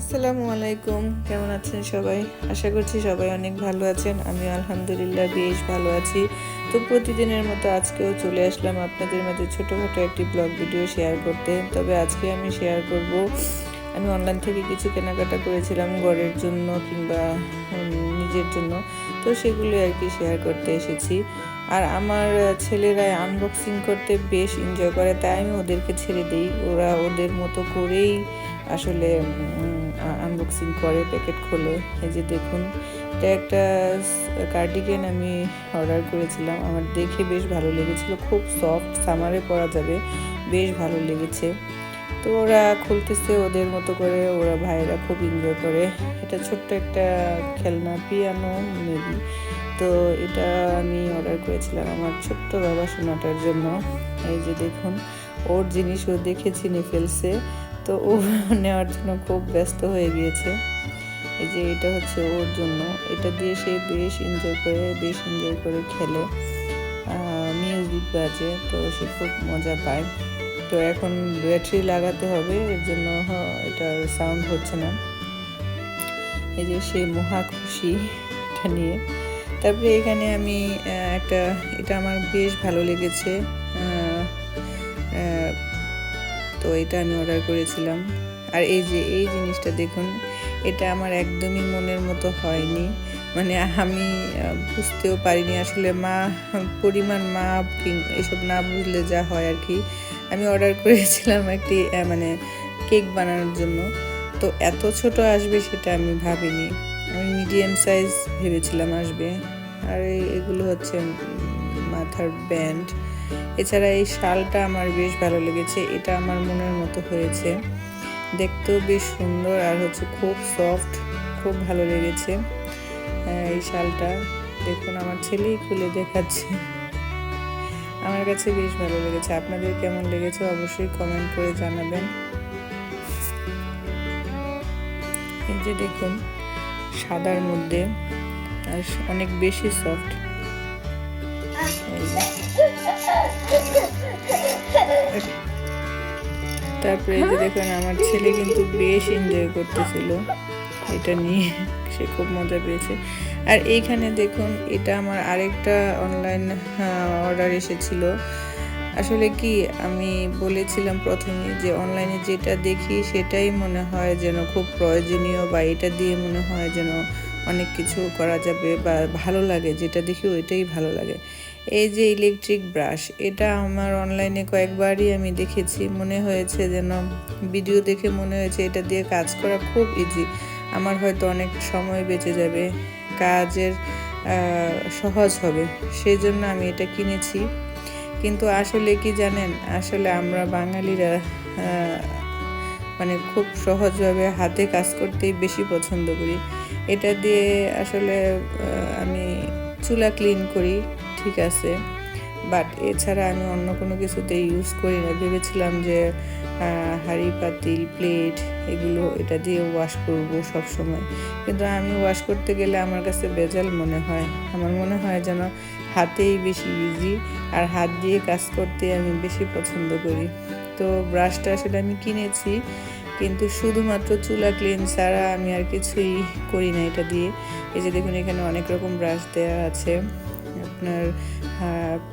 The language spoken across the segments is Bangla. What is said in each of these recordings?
আসসালামু আলাইকুম। কেমন আছেন সবাই? আশা করছি সবাই অনেক ভালো আছেন। আমি আলহামদুলিল্লাহ বেশ ভালো আছি। তো প্রতিদিনের মতো আজকেও চলে আসলাম আপনাদের মাঝে ছোটোখাটো একটি ব্লগ ভিডিও শেয়ার করতে। তবে আজকে আমি শেয়ার করব, আমি অনলাইন থেকে কিছু কেনাকাটা করেছিলাম ঘরের জন্য কিংবা নিজের জন্য। তো সেগুলো আর কি শেয়ার করতে এসেছি। আর আমার ছেলেরা আনবক্সিং করতে বেশ এনজয় করে, তাই আমি ওদেরকে ছেড়ে দিই। ওরা ওদের মতো করেই আসলে আনবক্সিং করে প্যাকেট খোলে, এই যে দেখুন, এটা একটা কার্ডিগেন আমি অর্ডার করেছিলাম। আমার দেখে বেশ ভালো লেগেছিল। খুব সফট সামারে পরা যাবে। বেশ ভালো লেগেছে। তো ওরা খুলতেছে ওদের মতো করে, ওরা ভাইয়েরা খুব এনজয় করে। এটা ছোট্ট একটা খেলনা পিয়ানো মেবি তো এটা আমি অর্ডার করেছিলাম আমার ছোট্ট বাবা সোনাটার জন্য। এই যে দেখুন, ওর জিনিস ও দেখে চিনে ফেলছে তো ও নেওয়ার জন্য খুব ব্যস্ত হয়ে গিয়েছে। এই যে এটা হচ্ছে ওর জন্য। এটা দিয়ে সে বেশ এনজয় করে, বেশ এনজয় করে খেলে। মিউজিক বাজে, তো সে খুব মজা পায়। তো এখন ব্যাটারি লাগাতে হবে, এর জন্য এটা সাউন্ড হচ্ছে না। এই যে সে মহা খুশি এটা নিয়ে। তারপরে এখানে আমি একটা, এটা আমার বেশ ভালো লেগেছে। তো এটা আমি অর্ডার করেছিলাম। আর এই যে, এই জিনিসটা দেখুন, এটা আমার একদমই মনের মতো হয়নি। মানে আমি বুঝতেও পারিনি আসলে মা, পরিমাণ কিং- এসব না বুঝলে যা হয় আর কি। আমি অর্ডার করেছিলাম একটি মানে কেক বানানোর জন্য। তো এত ছোট আসবে সেটা আমি ভাবিনি। আমি মিডিয়াম সাইজ ভেবেছিলাম আসবে। আর এগুলো হচ্ছে মাথার ব্যান্ড এছাড়া এই শালটা আমার বেশ ভালো লেগেছে, এটা আমার মনের মতো হয়েছে। দেখতেও বেশ সুন্দর আর হচ্ছে খুব সফট খুব ভালো লেগেছে এই শালটা। দেখুন, আমার ছেলেই খুলে দেখাচ্ছে। আমার কাছে বেশ ভালো লেগেছে। আপনাদের কেমন লেগেছে অবশ্যই কমেন্ট করে জানাবেন। এই যে দেখুন, সাদার মধ্যে অনেক বেশি সফট তারপরে যে দেখুন, আমার ছেলে কিন্তু বেশ এনজয় করতেছিল। এটা নিয়ে সে খুব মজা পেয়েছে। আর এইখানে দেখুন, এটা আমার আরেকটা অনলাইন অর্ডার এসেছিল। আসলে কি, আমি বলেছিলাম প্রথমে যে অনলাইনে যেটা দেখি সেটাই মনে হয় যেন খুব প্রয়োজনীয় বা এটা দিয়ে মনে হয় যেন অনেক কিছু করা যাবে বা ভালো লাগে, যেটা দেখি ওইটাই ভালো লাগে। এই যে ইলেকট্রিক ব্রাশ এটা আমার অনলাইনে কয়েকবারই আমি দেখেছি। মনে হয়েছে যেন ভিডিও দেখে মনে হয়েছে এটা দিয়ে কাজ করা খুব ইজি আমার হয়তো অনেক সময় বেঁচে যাবে, কাজের সহজ হবে। সেই জন্য আমি এটা কিনেছি। কিন্তু আসলে কি জানেন? আসলে আমরা বাঙালিরা মানে খুব সহজভাবে হাতে কাজ করতেই বেশি পছন্দ করি। এটা দিয়ে আসলে আমি চুলা ক্লিন করি। ঠিক আছে। বাট এছাড়া আমি অন্য কোনো কিছুতে ইউজ করি না ভেবেছিলাম যে হাঁড়ি, পাতিল প্লেট এগুলো এটা দিয়ে ওয়াশ করব সব সময় কিন্তু আমি ওয়াশ করতে গেলে আমার কাছে বেজাল মনে হয়। আমার মনে হয় যেন হাতেই বেশি ইজি আর হাত দিয়ে কাজ করতে আমি বেশি পছন্দ করি। তো ব্রাশটা আসলে আমি কিনেছি, কিন্তু শুধুমাত্র চুলা ক্লিন ছাড়া আমি আর কিছুই করি না এটা দিয়ে। এই যে দেখুন, এখানে অনেক রকম ব্রাশ দেওয়া আছে। আপনার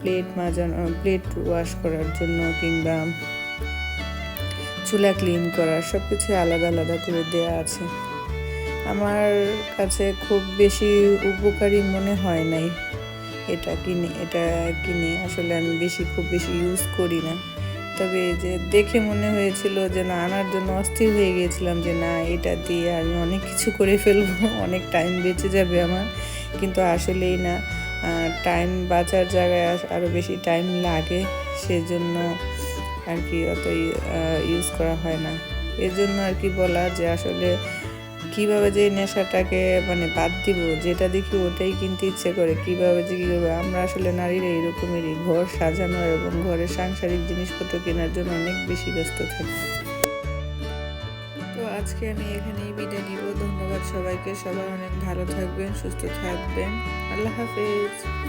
প্লেট মাজানো প্লেট ওয়াশ করার জন্য কিংবা চুলা ক্লিন করার সব কিছু আলাদা আলাদা করে দেওয়া আছে। আমার কাছে খুব বেশি উপকারী মনে হয় নাই। এটা কিনে এটা কিনে আসলে আমি বেশি, খুব বেশি ইউজ করি না। তবে যে দেখে মনে হয়েছিল যে না, আনার জন্য অস্থির হয়ে গিয়েছিলাম যে না, এটা দিয়ে আমি অনেক কিছু করে ফেলব, অনেক টাইম বেঁচে যাবে আমার। কিন্তু আসলেই না। টাইম বাঁচার জায়গায় আরও বেশি টাইম লাগে, সেজন্য আর কি অত ইউজ করা হয় না। এর জন্য আর কি বলা যে আসলে কীভাবে যে নেশাটাকে মানে বাদ দিব, যেটা দেখি ওটাই কিনতে ইচ্ছে করে, কীভাবে যে কীভাবে আমরা আসলে নারীরা এরকমেরই ঘর সাজানো এবং ঘরের সাংসারিক জিনিসপত্র কেনার জন্য অনেক বেশি ব্যস্ত থাকি। আজকে আমি এখানেই বিদায় নিব। ধন্যবাদ সবাইকে। সবাই অনেক ভালো থাকবেন, সুস্থ থাকবেন। আল্লাহ হাফেজ।